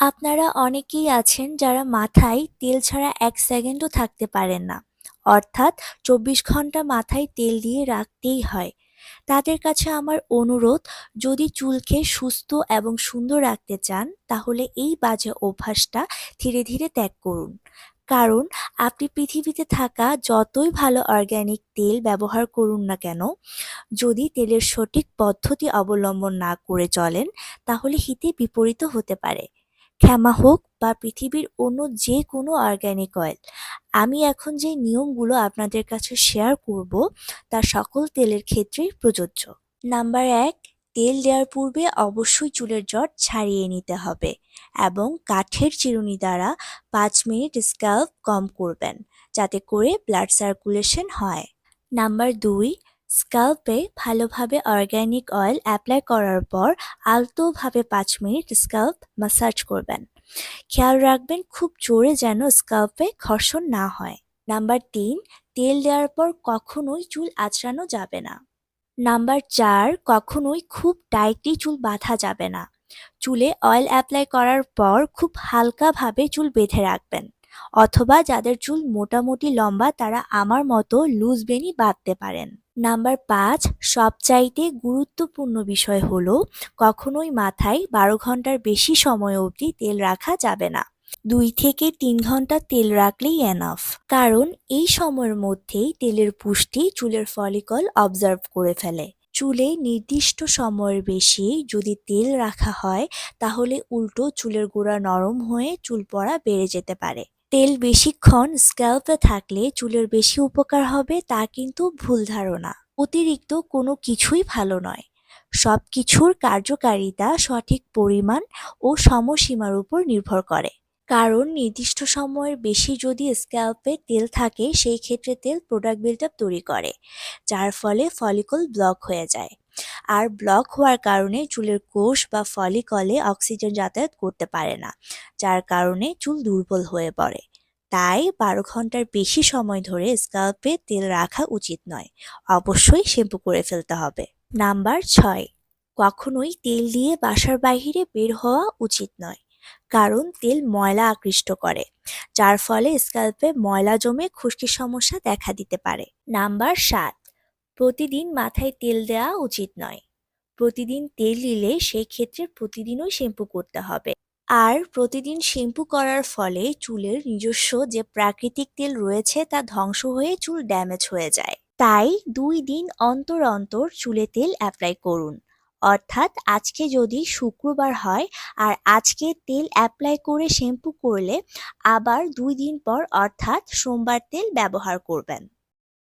আপনারা অনেকেই আছেন যারা মাথায় তেল ছাড়া এক সেকেন্ডও থাকতে পারেন না। অর্থাৎ চব্বিশ ঘণ্টা মাথায় তেল দিয়ে রাখতেই হয়। তাদের কাছে আমার অনুরোধ যদি চুলকে সুস্থ এবং সুন্দর রাখতে চান তাহলে এই বাজে অভ্যাসটা ধীরে ধীরে ত্যাগ করুন। কারণ আপনি পৃথিবীতে থাকা যতই ভালো অর্গ্যানিক তেল ব্যবহার করুন না কেন, যদি তেলের সঠিক পদ্ধতি অবলম্বন না করে চলেন তাহলে হিতে বিপরীত হতে পারে। ক্ষমা হোক বা পৃথিবীর অন্য যে কোনো অর্গ্যানিক অয়েল, আমি এখন যে নিয়মগুলো আপনাদের কাছে শেয়ার করব তা সকল তেলের ক্ষেত্রেই প্রযোজ্য। নাম্বার এক তেল দেওয়ার পূর্বে অবশ্যই চুলের জট ছাড়িয়ে নিতে হবে এবং কাঠের চিরুনি দ্বারা পাঁচ মিনিট স্ক্যাল্প কম করবেন যাতে করে ব্লাড সার্কুলেশন হয়। নাম্বার দুই স্ক্যাল্পে ভালোভাবে অর্গ্যানিক অয়েল অ্যাপ্লাই করার পর আলতোভাবে পাঁচ মিনিট স্ক্যাল্প ম্যাসাজ করবেন। খেয়াল রাখবেন খুব জোরে যেন স্ক্যাল্পে ঘর্ষণ না হয়। নাম্বার তিন, তেল দেওয়ার পর কখনোই চুল আঁচড়ানো যাবে না। নাম্বার চার, কখনোই খুব টাইটলি চুল বাঁধা যাবে না। চুলে অয়েল অ্যাপ্লাই করার পর খুব হালকাভাবে চুল বেঁধে রাখবেন অথবা যাদের চুল মোটামুটি লম্বা তারা আমার মতো লুজ বেনি বাঁধতে পারেন। নাম্বার পাঁচ, সবচাইতে গুরুত্বপূর্ণ বিষয় হল, কখনোই মাথায় বারো ঘণ্টার বেশি সময় অবধি তেল রাখা যাবে না। দুই থেকে তিন ঘণ্টা তেল রাখলেই এনাফ কারণ এই সময়ের মধ্যেই তেলের পুষ্টি চুলের ফলিকল অবজার্ভ করে ফেলে। চুলে নির্দিষ্ট সময়ের বেশি যদি তেল রাখা হয়, তাহলে উল্টো চুলের গোড়া নরম হয়ে চুল পড়া বেড়ে যেতে পারে। তেল বেশিক্ষণ স্ক্যাল্পে থাকলে চুলের বেশি উপকার হবে, তা কিন্তু ভুল ধারণা। অতিরিক্ত কোনো কিছুই ভালো নয়। সব কিছুর কার্যকারিতা সঠিক পরিমাণ ও সময়সীমার উপর নির্ভর করে। কারণ নির্দিষ্ট সময়ের বেশি যদি স্ক্যাল্পে তেল থাকে, সেই ক্ষেত্রে তেল প্রোডাক্ট বিল্ডআপ তৈরি করে, যার ফলে ফলিকল ব্লক হয়ে যায়। আর ব্লক হওয়ার কারণে চুলের কোষ বা ফলিকলে অক্সিজেন যাতায়াত করতে পারে না, যার কারণে চুল দুর্বল হয়ে পড়ে। তাই বারো ঘণ্টার বেশি সময় ধরে স্ক্যাল্পে তেল রাখা উচিত নয়। অবশ্যই শ্যাম্পু করে ফেলতে হবে। নাম্বার ছয়, কখনোই তেল দিয়ে বাসার বাহিরে বের হওয়া উচিত নয়, কারণ তেল ময়লা আকৃষ্ট করে, যার ফলে স্ক্যাল্পে ময়লা জমে খুশকির সমস্যা দেখা দিতে পারে। নাম্বার সাত, প্রতিদিন মাথায় তেল দেওয়া উচিত নয়। প্রতিদিন তেল নিলে সেই ক্ষেত্রে প্রতিদিনই শ্যাম্পু করতে হবে। আর প্রতিদিন শ্যাম্পু করার ফলে চুলের নিজস্ব যে প্রাকৃতিক তেল রয়েছে তা ধ্বংস হয়ে চুল ড্যামেজ হয়ে যায়। তাই দুই দিন অন্তর অন্তর চুলে তেল অ্যাপ্লাই করুন। অর্থাৎ আজকে যদি শুক্রবার হয় আর আজকে তেল অ্যাপ্লাই করে শ্যাম্পু করলে আবার দুই দিন পর অর্থাৎ সোমবার তেল ব্যবহার করবেন।